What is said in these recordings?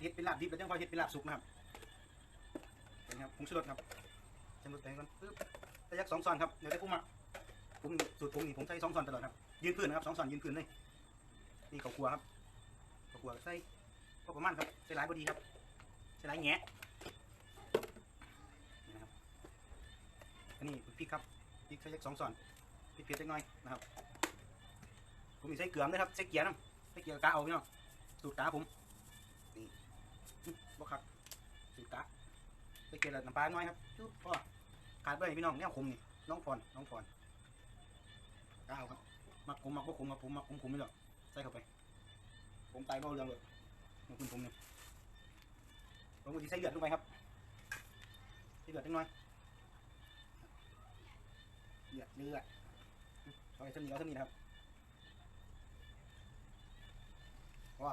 เฮ็ดเป็นลาบดิบแล้วจังค่อเฮ็ดเป็นลาบสุกนะครับเป็นครับผงชูรสครับจำรสแตงก่อนปึ๊บระยะสองซอนครับเดี๋ยวได้พุ่งมาผมสูตรผมนี่ผมใช้สองซอนตลอดครับยืนพื้นนะครับสองซอนยืนพื้นเลยนี่ข้าวคั่วครับข้าวคั่วใส่พอประมาณครับใส่หลายบดีครับใส่หลายแงะนี่นะครับอันนี้พริกครับพริกใส่ยักสองซอนพริกเผ็ดเล็กน้อยนะครับผมมีใส่เกลือด้วยครับใส่เกี๊ยน้ำใส่เกี๊ยวกะเอาพี่น้องสูตรกะผม บ่ครับสูตรกะไปเกลือน้ำปลาหน่อยครับจุ๊บพ่อขาดไปพี่น้องแนวขมนี่น้องพรน้องพรกะเอาครับมักขมมักบ่ขมมักผมมักขมขมนี่หรอกใส่เข้าไปผมตายเบาเรื่องเลยมักคุณผมเนี่ยผมจะใส่เลือดลงไปครับใส่เลือดนิดหน่อยเลือดเลือดเอาไปเส้นนี้เอาเส้นนี้นะครับว้า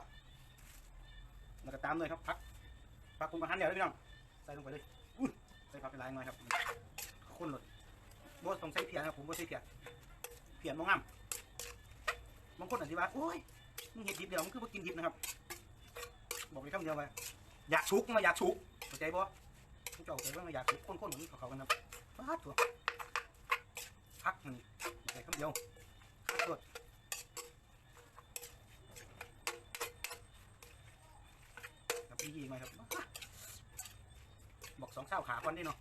แล้วก็ตามเลยครับพัก ปลาคุมอาหารเดี๋ยวเลยพี่น้อง ใส่ลงไปเลยอุ้ยใส่ผักไปหลายหน่อยครับข้นหลดโบสต้องใส่เพียนะครับผมโบใส่เพียเพียมองงามบางคนอธิบาโอ้ยมึงเห็ดดิบเดียวมึงคือบ่กินดิบนะครับ บอกเลยคำเดียวไปอยากชุกมาอยากชุกเข้าใจบ่ผู้เจ้าใจว่าอยากชุกข้นๆเหมือนเขาๆกันครับฟาดตัวพักนี่ใส่คำเดียวพักตัวกับพี่ยีไหมครับ บอ กสองเส้าขาก่อนดิเนาะ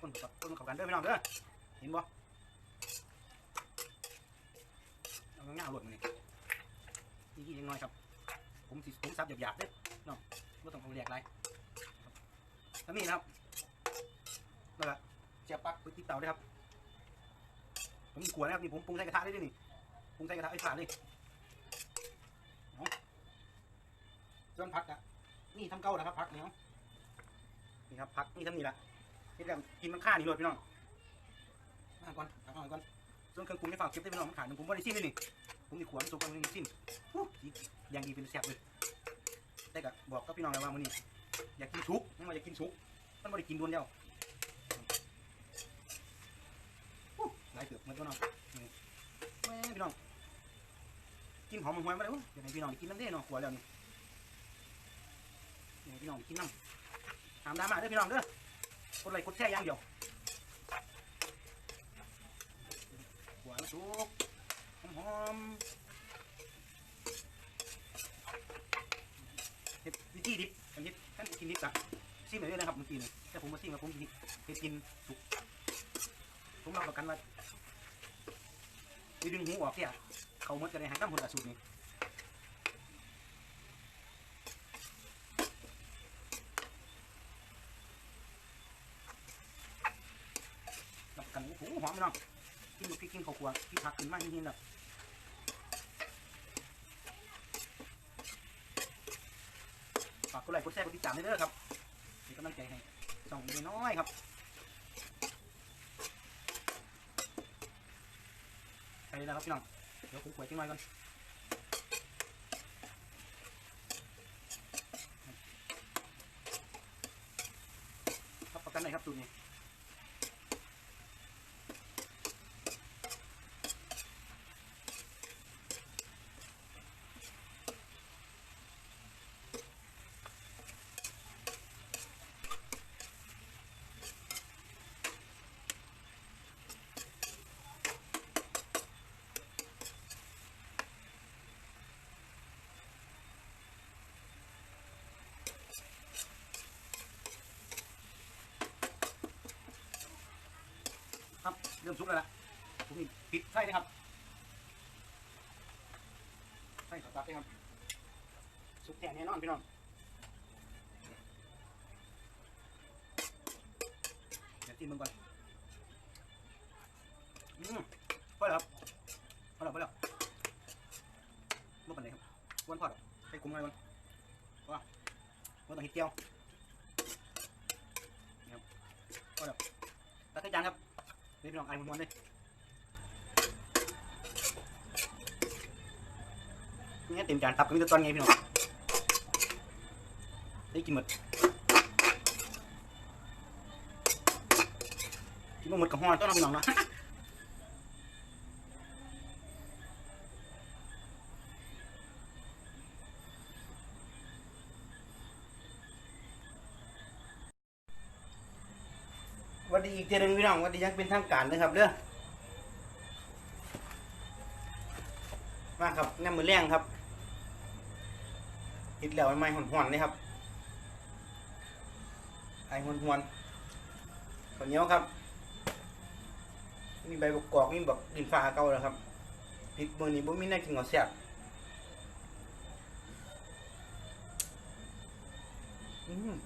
คนกับคนกับกันเด้อพี่น้องเด้อเห็นบ่เอาง่ายๆหลดมันนี่นี่ยังน้อยครับผมสิผมซับหยาบๆเด้อเนาะไม่ต้องเอาแหลกไรแล้วนี่นะครับนั่นแหละเจียบปักไปที่เตาด้วยครับผมมีขวดนะครับนี่ผมปรุงใส่กระทะได้ด้วยนี่ปรุงใส่กระทะไอ้ผ่านเลย ส่วนผักอะนี่ทำเก้าแล้วครับผักเนี่ยนี่ครับผักนี่ทำนี่ละที่แบบกินมันค่านี่เลยพี่น้องมาก่อนเอาก่อนก่อนส่วนเครื่องปรุงที่ฝากเก็บได้พี่น้องขาดหนึ่งผมว่าได้ซิมเลยนี่ผมมีขวานสุกมันมีซิมอู้ยย่างดีเป็นแซ่บเลยแต่ก็บบอกกับพี่น้องแล้วว่ามื้อนี้อยากกินชุกไม่ว่าอยากกินชุกมันไม่ได้กินดวนเดียวอู้หลายเกือบเหมือนตัวน้องนี่แม่พี่น้องกินหอมหวยมาเลยอยากให้พี่น้องกินน้ำเด้เนาะขวแล้วนี่นี่ พี่น้องกินน้ำถามดราม่าเด้อพี่น้องเด้อกดไลค์กดแชร์อย่างเดียวหัวสุกหอมๆเห็ดวิธีดิบอันนี้ท่านกินดิบอะซิมเลยนะครับเมื่อกี้นี่แต่ผมมาซิมกับผมกินเห็ดกินสุกผมรับประกันว่าดึงหูออกเนี่ยเขาหมดจะได้หายน้ำหมดละสูรนี้ รับประกันโอ้โหหอมพี่น้องกินพริกกินข้าวคั่วกินผักกินมากจริงๆแบบฝากกดไลค์กดแชร์กดติดตามด้วยเด้อครับเป็นกำลังใจให้ส่องเด็น้อยครับไปแล้วครับพี่น้องเดี๋ยวผมขวยจิ้งไว้ก่อนครับประกันได้ครับสูตรนี้ ค ริ่มสุกแล้วล่ะผมนี่ปิดไฟเลยครับไฟตัดเลยครับ สุกแท้แน่นอนพี่น้องเดี๋ยวจิ้มมันก่อนอืมพอแล้วครับพอแล้วพอแล้วไม่เป็นไรครับวนพอดไปคุมอะไรวันว่าวันต้องห็ดเจียวนี่ครับพอแล้วตัดให้จานครับ นี่ พี่น้องไอ้ม้วนๆเลยนี่เต็มจานตับก็มีแต่ตอนไงพี่น้องได้กินหมดกินมาหมดกับห่อต้อนรับพี่น้องเนาะ วัสดีอีกเจนึงพี่น้องวัสดียังเป็นทางการนะครับเด้อมาครับแน่มือแรงครับคิดแล้วไม่หอนหอนเลยครับไอหอนหอนข้าวเหนียวครับ มีใบประกอบมีแบบดินฟ้าเก่าแล้วครับพริกมือนี้บ่มีน่ากินกับแซ่บอืม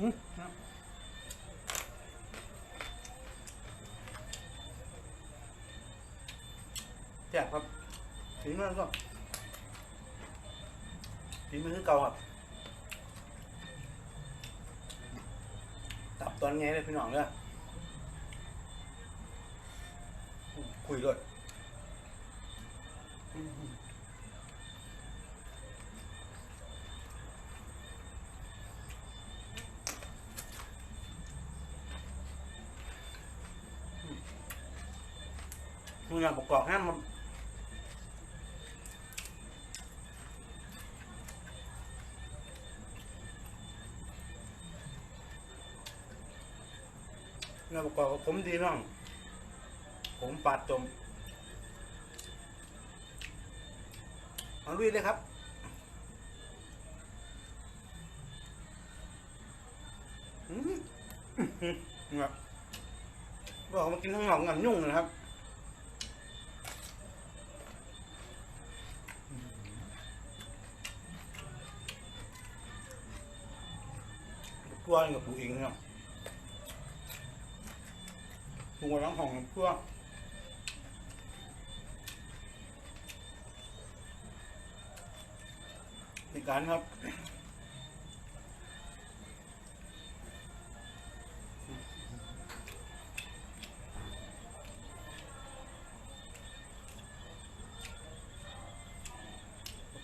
อื มแจกครับฝีมือก็ฝีมือคือเก่าครับตับตอนไงเลยพี่น้องเนี่ยคุยเลยมือประกอบห้าม เนื้อประกอบกับผมดีน้อง ผมปาดจมเอาลุยเลยครับอืมเนี่ยบอกมากินทั้งหนองกับยุ่งนะครับตัวนี่กับปูเองเนาะ ตัวน้ำหอมเพื่อในการครับ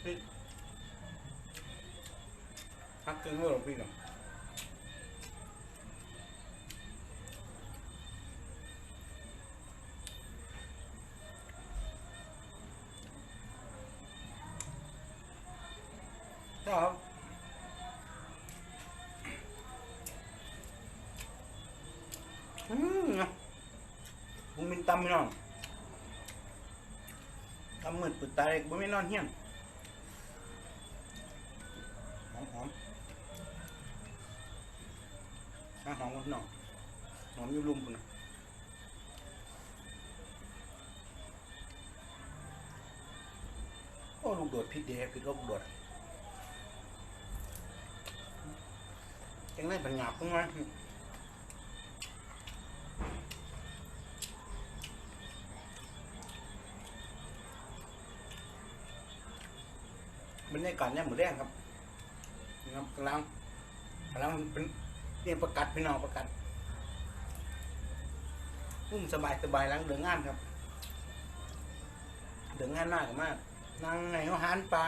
พี่ฮักเกินเท่าไหร่พี่เนาะครับอืมนะบุมินตำไม่นอนตำมืดปุดตายบุมินนอนเฮี้ยนหอมหอมน้าหอมกันพี่น้องหอมอยู่ลุมปุ่นนะโอ้ลูกโดดพิษเดพิษโดด รคโดด cái này phần nhạt không ai bên đây còn nha một đen không không cần làm cần làm เป็นเรียประกัดพี่น้องประกัดพุ่มสบายสบายหล้างเดืองงานครับ เดืองงานมากมากนั่งในเขาหานปลา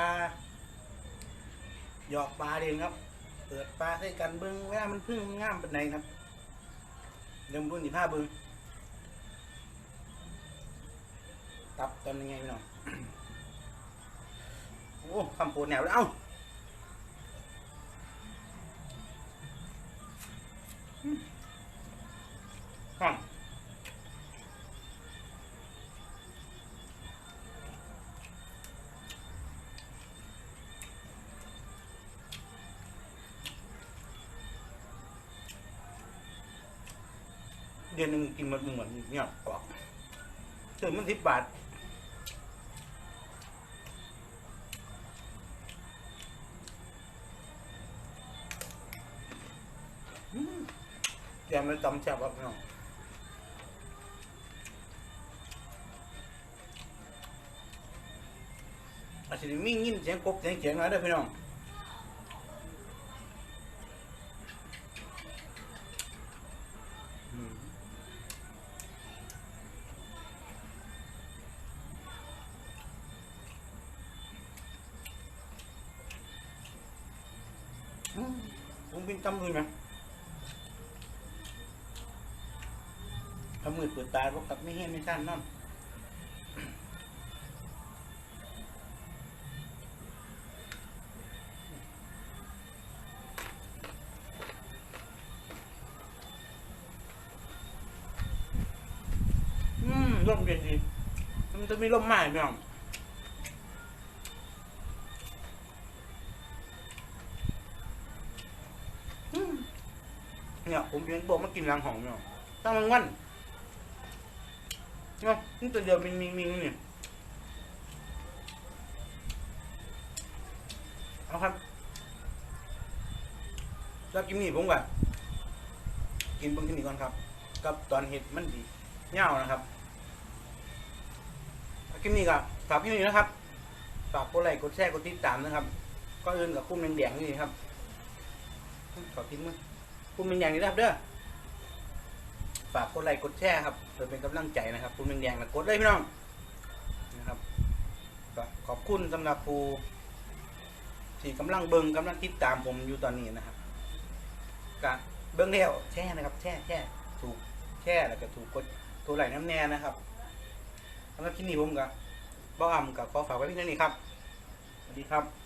หยอกปลาเด่นครับ เปิดปลาใส่กันเบิ้งเวลามันพึ่งง่ามเป็นไหนครับเดี๋ยวมรุ่นสิบห้าเบิ้งตับตอนยังไงพี่น้องโอ้คำโปรดแนวแล้วเอ้า เดือนหนึ่งกินมันเหมือนเนี่ยกรอบถึงมันสิบบาทแกมันตำแซ่บครับพี่น้องอาจจะมียินเสียงกบเสียงเขียงหน่อยเด้พี่น้อง บินตำมือหมกำมือเปิดตาพวกกับไม่เห็นไม่ท่านนั่นอืมร่มเย็นดีมันจะมีร่มหม่ไหมอะ เนี่ยผมเห็นบอกมากินรังหองพี่น้องตั้งมันวันเนาะนี่ตัวเดียวมิงมิงมิงนี่ยเอาครับแล้วกินนี่ผมว่ากินเบางทีนี่ก่อนครับ กับตอนเห็ดมันดีเงาวนะครับคลิปนี้ก็ฝากพี่นี่นะครับ ฝากกดไลค์กดแชร์กดติดตามนะครับ ก็อื่นกับคุ้มแดงๆนี่ครับ ขอทิ้งมือ คุ้มแดงนี่นะครับเด้อฝากกดไลค์กดแชร์ครับเพื่อเป็นกำลังใจนะครับ คุ้มแดงนะกดเลยพี่น้องนะครับก็ขอบคุณสำหรับผู้ที่กำลังเบิงกำลังติดตามผมอยู่ตอนนี้นะครับก็เบิ่งแล้วแช่นะครับ แช่แช่ถูกแช่แล้วก็ถูกกดตัวไหลน้ำแน่นะครับสำหรับที่นี่ผมกับบ้าอ่ำกับขอฝากไว้เพียงเท่านี้ครับสวัสดีครับ